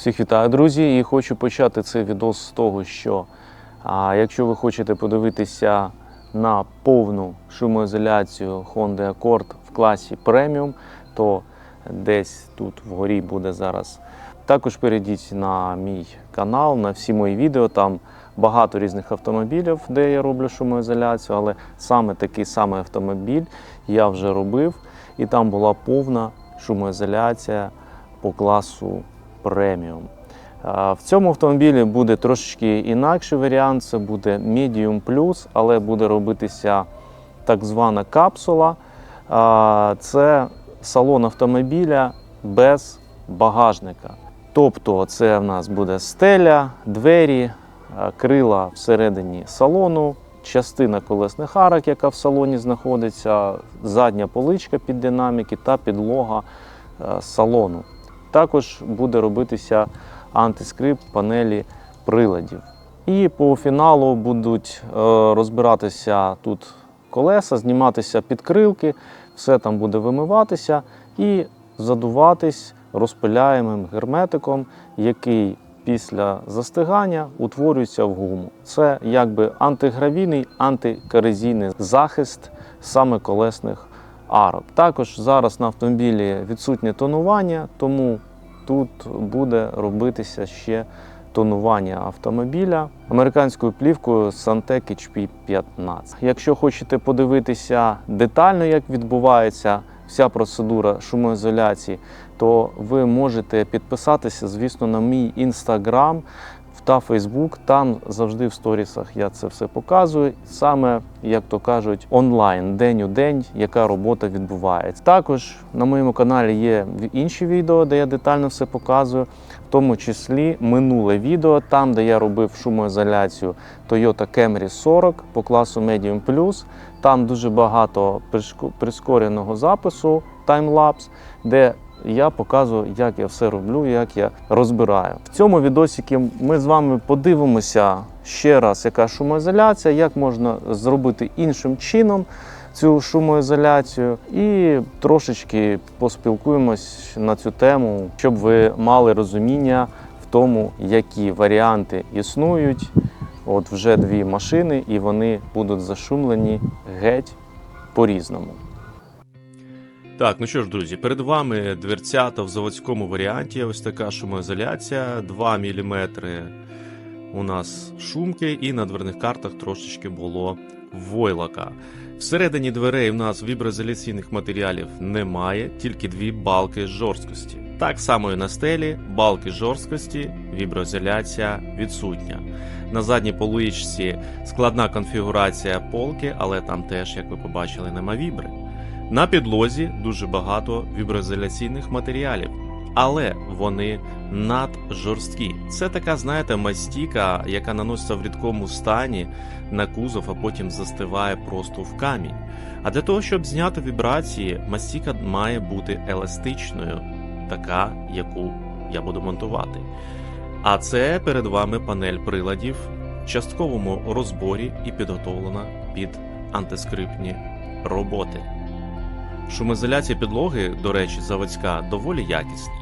Всіх вітаю, друзі, і хочу почати цей відос з того, що а, якщо ви хочете подивитися на повну шумоізоляцію Honda Accord в класі преміум, то десь тут вгорі буде зараз. Також перейдіть на мій канал, на всі мої відео. Там багато різних автомобілів, де я роблю шумоізоляцію, але саме такий самий автомобіль я вже робив, і там була повна шумоізоляція по класу преміум. В цьому автомобілі буде трошечки інакший варіант, це буде Medium Plus, але буде робитися так звана капсула. Це салон автомобіля без багажника. Тобто це в нас буде стеля, двері, крила всередині салону, частина колесних арок, яка в салоні знаходиться, задня поличка під динаміки та підлога салону. Також буде робитися антискрип панелі приладів. І по фіналу будуть е, розбиратися тут колеса, зніматися підкрилки, все там буде вимиватися і задуватись розпиляємим герметиком, який після застигання утворюється в гуму. Це якби антигравійний, антикорозійний захист саме колесних арок. Також зараз на автомобілі відсутнє тонування, тому тут буде робитися ще тонування автомобіля американською плівкою Santec HP 15. Якщо хочете подивитися детально, як відбувається вся процедура шумоізоляції, то ви можете підписатися, звісно, на мій інстаграм та Фейсбук. Там завжди в сторісах я це все показую. Саме, як то кажуть, онлайн, день у день, яка робота відбувається. Також на моєму каналі є інші відео, де я детально все показую, в тому числі минуле відео, там, де я робив шумоізоляцію Toyota Camry 40 по класу Medium Plus. Там дуже багато прискореного запису таймлапс, де я показую, як я все роблю, як я розбираю. В цьому відосіки ми з вами подивимося ще раз, яка шумоізоляція, як можна зробити іншим чином цю шумоізоляцію, і трошечки поспілкуємось на цю тему, щоб ви мали розуміння в тому, які варіанти існують. От вже дві машини, і вони будуть зашумлені геть по-різному. Так, ну що ж, друзі, перед вами дверцята в заводському варіанті. Ось така шумоізоляція, 2 мм у нас шумки, і на дверних картах трошечки було войлока. Всередині дверей у нас віброізоляційних матеріалів немає, тільки дві балки жорсткості. Так само і на стелі, балки жорсткості, віброізоляція відсутня. На задній поличці складна конфігурація полки, але там теж, як ви побачили, нема вібри. На підлозі дуже багато віброізоляційних матеріалів, але вони наджорсткі. Це така, знаєте, мастіка, яка наноситься в рідкому стані на кузов, а потім застиває просто в камінь. А для того, щоб зняти вібрації, мастіка має бути еластичною, така, яку я буду монтувати. А це перед вами панель приладів в частковому розборі і підготовлена під антискрипні роботи. Шумоізоляція підлоги, до речі, заводська, доволі якісна.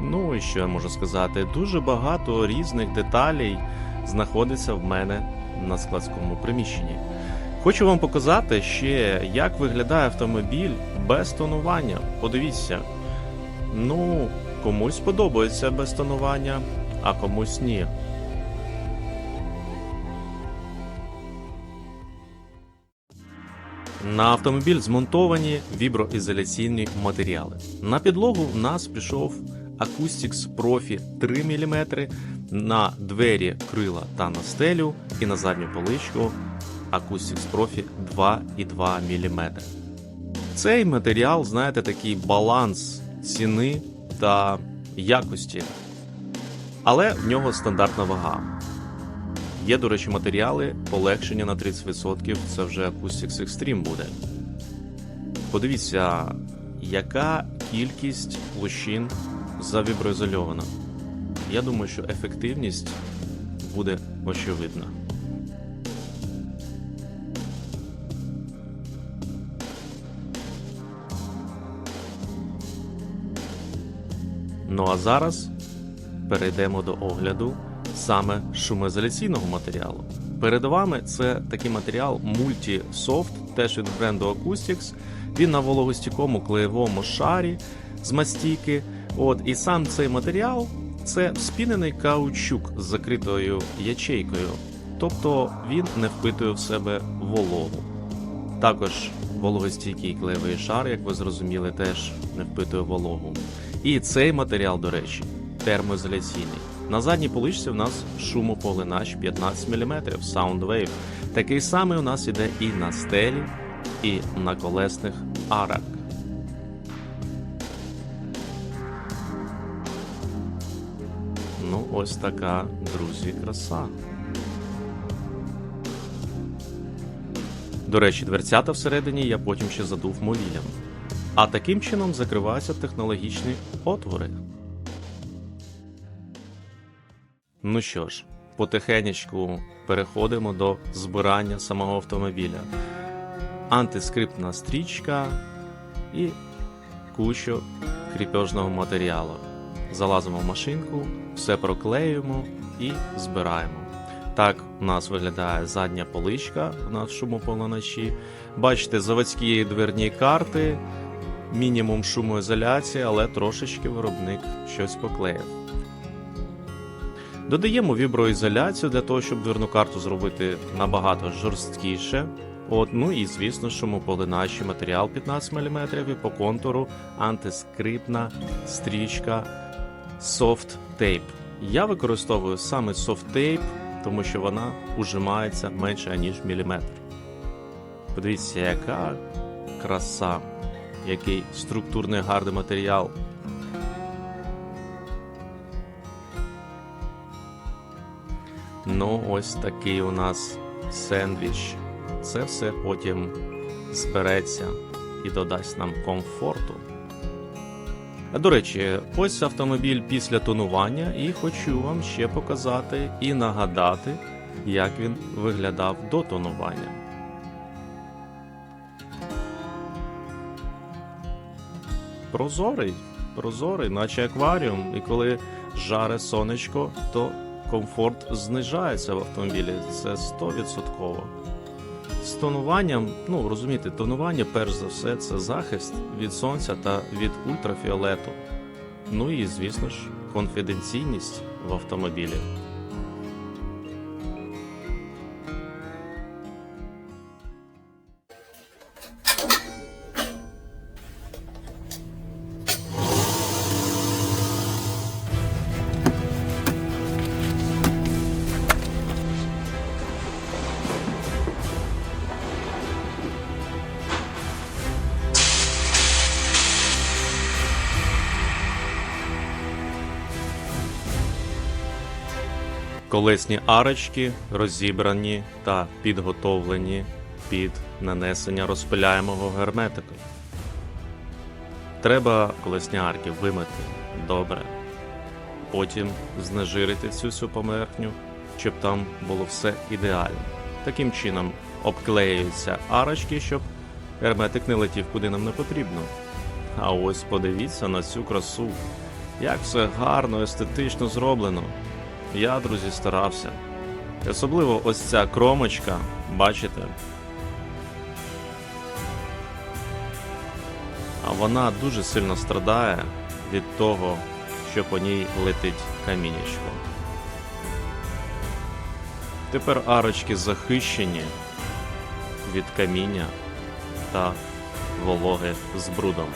Ну і що я можу сказати, дуже багато різних деталей знаходиться в мене на складському приміщенні. Хочу вам показати ще, як виглядає автомобіль без тонування. Подивіться. Ну, комусь подобається без тонування, а комусь ні. На автомобіль змонтовані віброізоляційні матеріали. На підлогу в нас пішов Acoustics Profi 3 мм, на двері крила та на стелю, і на задню поличку Acoustics Profi 2,2 мм. Цей матеріал, знаєте, такий баланс ціни та якості, але в нього стандартна вага. Є, до речі, матеріали, полегшення на 30%, це вже Acoustics Extreme буде. Подивіться, яка кількість площин завіброізольована. Я думаю, що ефективність буде очевидна. Ну а зараз перейдемо до огляду саме шумоізоляційного матеріалу. Перед вами це такий матеріал Multi-Soft, теж від бренду Acoustics. Він на вологостійкому клеєвому шарі з мастійки. От, і сам цей матеріал це спінений каучук з закритою ячейкою, тобто він не впитує в себе вологу. Також вологостійкий клеєвий шар, як ви зрозуміли, теж не впитує вологу. І цей матеріал, до речі, термоізоляційний. На задній поличці в нас шумопоглинач 15 мм Soundwave. Такий самий у нас іде і на стелі, і на колесних арах. Ну, ось така, друзі, краса. До речі, дверцята всередині я потім ще задув молілям. А таким чином закриваються технологічні отвори. Ну що ж, потихенечку переходимо до збирання самого автомобіля. Антискриптна стрічка і кучу кріпежного матеріалу. Залазимо в машинку, все проклеюємо і збираємо. Так у нас виглядає задня поличка на шумополоначі. Бачите, заводські дверні карти, мінімум шумоізоляції, але трошечки виробник щось поклеїв. Додаємо віброізоляцію для того, щоб дверну карту зробити набагато жорсткіше. От, ну і звісно, шумополинаючий матеріал 15 мм і по контуру антискрипна стрічка Soft Tape. Я використовую саме Soft Tape, тому що вона ужимається менше ніж міліметр. Подивіться, яка краса, який структурний гарний матеріал. Ну, ось такий у нас сендвіч. Це все потім збереться і додасть нам комфорту. До речі, ось автомобіль після тонування, і хочу вам ще показати і нагадати, як він виглядав до тонування. Прозорий, прозорий, наче акваріум, і коли жаре сонечко, то комфорт знижається в автомобілі. Це 100%. З тонуванням, ну розумієте, тонування, перш за все, це захист від сонця та від ультрафіолету. Ну і, звісно ж, конфіденційність в автомобілі. Колесні арочки розібрані та підготовлені під нанесення розпиляємого герметику. Треба колесні арки вимити добре, потім знежирити цю всю поверхню, щоб там було все ідеально. Таким чином обклеюються арочки, щоб герметик не летів куди нам не потрібно. А ось подивіться на цю красу, як все гарно, естетично зроблено. Я, друзі, старався. Особливо ось ця кромочка, бачите? А вона дуже сильно страдає від того, що по ній летить камінечко. Тепер арочки захищені від каміння та вологи з брудом.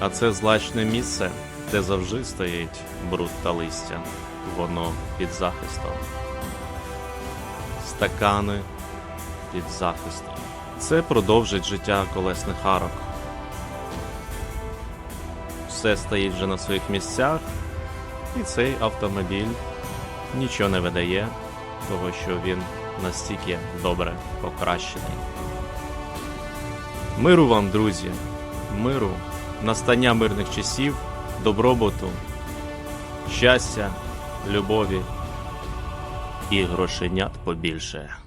А це злачне місце, де завжди стоїть бруд та листя. Воно під захистом. Стакани під захистом. Це продовжить життя колесних арок. Все стоїть вже на своїх місцях, і цей автомобіль нічого не видає, того що він настільки добре покращений. Миру вам, друзі, миру, настання мирних часів, добробуту, щастя, любові і грошенят побільше.